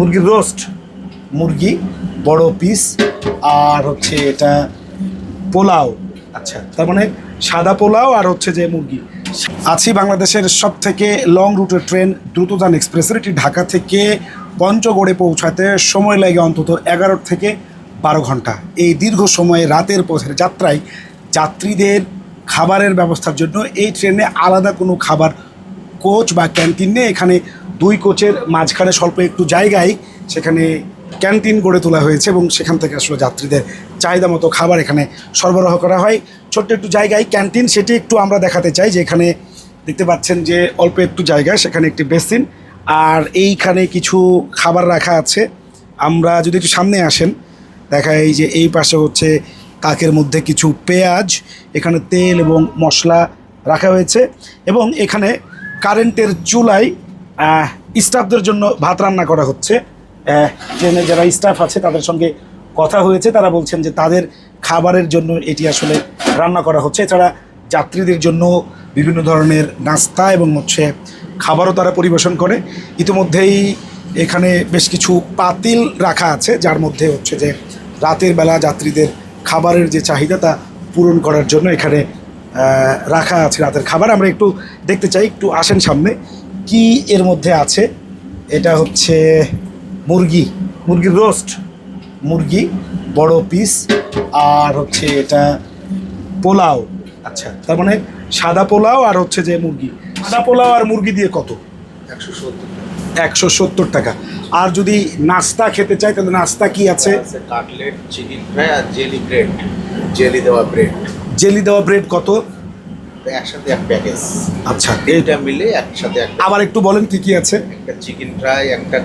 মুরগির রোস্ট। মুরগি বড় পিস আর হচ্ছে এটা পোলাও। আচ্ছা। তার মানে সাদা পোলাও আর হচ্ছে যে মুরগি। আছি বাংলাদেশের সব থেকে লং রুটের ট্রেন দ্রুতযান এক্সপ্রেসের এটি ঢাকা থেকে পঞ্চগড়ে পৌঁছাতে সময় লাগে অন্তত এগারো থেকে বারো ঘণ্টা। এই দীর্ঘ সময়ে রাতের পথের যাত্রায় যাত্রীদের খাবারের ব্যবস্থার জন্য এই ট্রেনে আলাদা কোনো খাবার কোচ বা ক্যান্টিন নেই। এখানে দুই কোচের মাঝখানে স্বল্প একটু জায়গায় সেখানে ক্যান্টিন গড়ে তোলা হয়েছে এবং সেখান থেকে আসলে যাত্রীদের চাহিদা মতো খাবার এখানে সরবরাহ করা হয়। ছোট্ট একটু জায়গায় ক্যান্টিন, সেটি একটু আমরা দেখাতে চাই যে এখানে দেখতে পাচ্ছেন যে অল্প একটু জায়গায় সেখানে একটি বেসিন। আর এইখানে কিছু খাবার রাখা আছে। আমরা যদি একটু সামনে আসেন, দেখা এই যে এই পাশে হচ্ছে কাকের মধ্যে কিছু পেঁয়াজ, এখানে তেল এবং মশলা রাখা হয়েছে এবং এখানে কারেন্টের চুলায় স্টাফদের জন্য ভাত রান্না করা হচ্ছে। ট্রেনে যারা স্টাফ আছে, তাদের সঙ্গে কথা হয়েছে। তারা বলছেন যে তাদের খাবারের জন্য এটি আসলে রান্না করা হচ্ছে। এছাড়া যাত্রীদের জন্য বিভিন্ন ধরনের নাস্তা এবং হচ্ছে খাবারও তারা পরিবেশন করে। ইতিমধ্যেই এখানে বেশ কিছু পাতিল রাখা আছে, যার মধ্যে হচ্ছে যে রাতের বেলা যাত্রীদের খাবারের যে চাহিদা, তা পূরণ করার জন্য এখানে রাখা আছে রাতের খাবার। আমরা একটু দেখতে চাই, একটু আসেন সামনে। কি এর মধ্যে আছে? এটা হচ্ছে মুরগি। মুরগির রোস্ট মুরগি বড় পিস আর হচ্ছে এটা পোলাও। আচ্ছা। তার মানে সাদা পোলাও আর হচ্ছে যে মুরগি। সাদা পোলাও আর মুরগি দিয়ে কত? একশো সত্তর একশো সত্তর টাকা। আর যদি নাস্তা খেতে চাই তাহলে নাস্তা কি আছে? আছে কাটলেট চিকেন ফ্রাই আর জেলি ব্রেড। জেলি দেওয়া ব্রেড। জেলি দেওয়া ব্রেড কত? একসাথে এক প্যাকেজ আচ্ছা। এটা মিলে একসাথে আবার একটু বলেন কি কি আছে? একটা চিকেন ফ্রাই একটা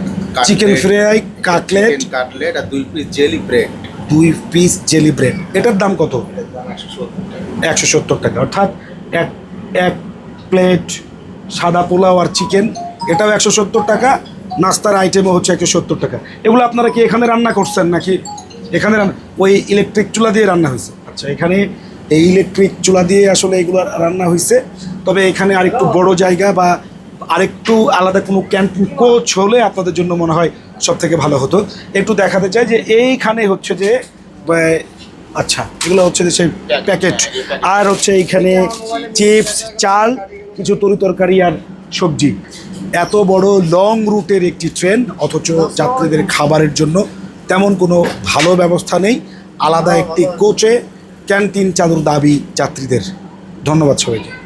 chicken fry cutlet chicken cutlet আর দুই পিস জেলি ব্রেড দুই পিস জেলি ব্রেড এটার দাম কত? একশো সত্তর টাকা। অর্থাৎ এক এক প্লেট সাদা পোলাও আর চিকেন এটাও একশো সত্তর টাকা নাস্তার আইটেমও হচ্ছে একশো সত্তর টাকা। এগুলো আপনারা কি এখানে রান্না করছেন নাকি এখানে ওই ইলেকট্রিক চুলা দিয়ে রান্না হয়েছে? আচ্ছা এখানে এই ইলেকট্রিক চুলা দিয়ে আসলে এগুলো রান্না হয়েছে তবে এখানে আরেকটু বড় জায়গা বা আরেকটু আলাদা কোনো ক্যান্টিন কোচ হলে আপনাদের জন্য মনে হয় সব থেকে ভালো হতো। একটু দেখাতে চাই যে এইখানে হচ্ছে যে আচ্ছা এগুলো হচ্ছে যে সেই প্যাকেট আর হচ্ছে এইখানে চিপস চাল কিছু তরি তরকারি আর সবজি। এত বড় লং রুটের একটি ট্রেন অথচ যাত্রীদের খাবারের জন্য তেমন কোনো ভালো ব্যবস্থা নেই। আলাদা একটি কোচে ক্যান্টিন চালুর দাবি যাত্রীদের। ধন্যবাদ সবাইকে।